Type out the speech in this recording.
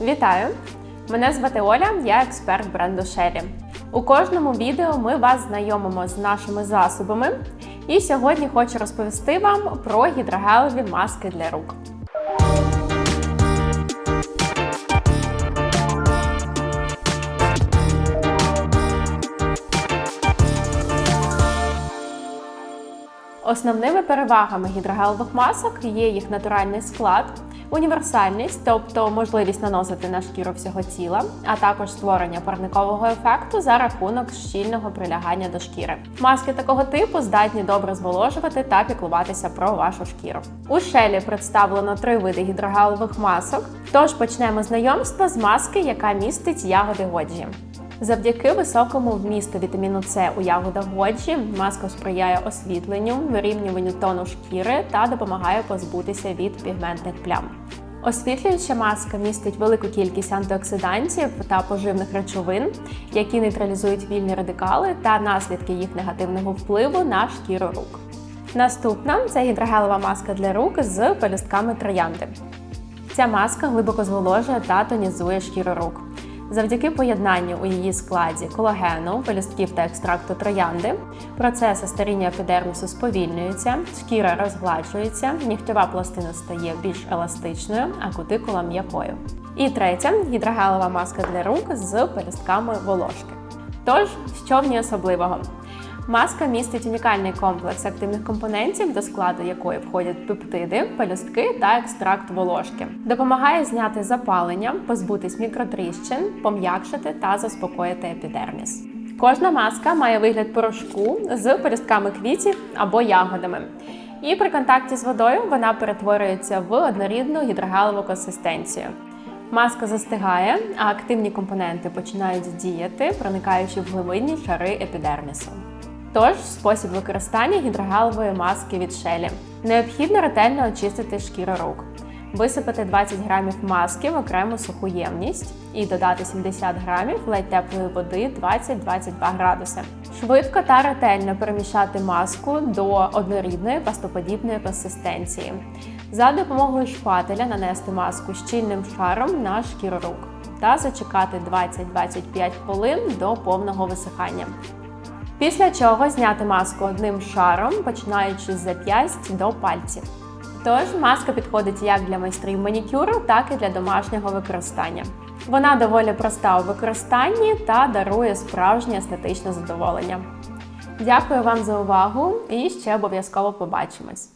Вітаю! Мене звати Оля, я експерт бренду Shelly. У кожному відео ми вас знайомимо з нашими засобами. І сьогодні хочу розповісти вам про гідрогелеві маски для рук. Основними перевагами гідрогелевих масок є їх натуральний склад, універсальність, тобто можливість наносити на шкіру всього тіла, а також створення парникового ефекту за рахунок щільного прилягання до шкіри. Маски такого типу здатні добре зволожувати та піклуватися про вашу шкіру. У шелі представлено три види гідрогелевих масок. Тож почнемо знайомство з маски, яка містить ягоди годжі. Завдяки високому вмісту вітаміну С у ягодах годжі маска сприяє освітленню, вирівнюванню тону шкіри та допомагає позбутися від пігментних плям. Освітлююча маска містить велику кількість антиоксидантів та поживних речовин, які нейтралізують вільні радикали та наслідки їх негативного впливу на шкіру рук. Наступна це гідрогелева маска для рук з пелюстками троянди. Ця маска глибоко зволожує та тонізує шкіру рук. Завдяки поєднанню у її складі колагену, пелюстків та екстракту троянди, процеси старіння епідермісу сповільнюються, шкіра розгладжується, нігтєва пластина стає більш еластичною, а кутикула м'якою. І третя гідрогелева маска для рук з пелюстками волошки. Тож, що в ній особливого? Маска містить унікальний комплекс активних компонентів, до складу якої входять пептиди, пелюстки та екстракт волошки. Допомагає зняти запалення, позбутись мікротріщин, пом'якшити та заспокоїти епідерміс. Кожна маска має вигляд порошку з пелюстками квітів або ягодами. І при контакті з водою вона перетворюється в однорідну гідрогелеву консистенцію. Маска застигає, а активні компоненти починають діяти, проникаючи в глибинні шари епідермісу. Тож, спосіб використання гідрогелевої маски від шелі. Необхідно ретельно очистити шкіру рук, висипати 20 грамів маски в окрему суху ємність і додати 70 грамів ледь теплої води 20-22 градуси. Швидко та ретельно перемішати маску до однорідної пастоподібної консистенції. За допомогою шпателя нанести маску щільним шаром на шкіру рук та зачекати 20-25 хвилин до повного висихання. Після чого зняти маску одним шаром, починаючи з зап'ясть до пальців. Тож маска підходить як для майстрів манікюру, так і для домашнього використання. Вона доволі проста у використанні та дарує справжнє естетичне задоволення. Дякую вам за увагу і ще обов'язково побачимось!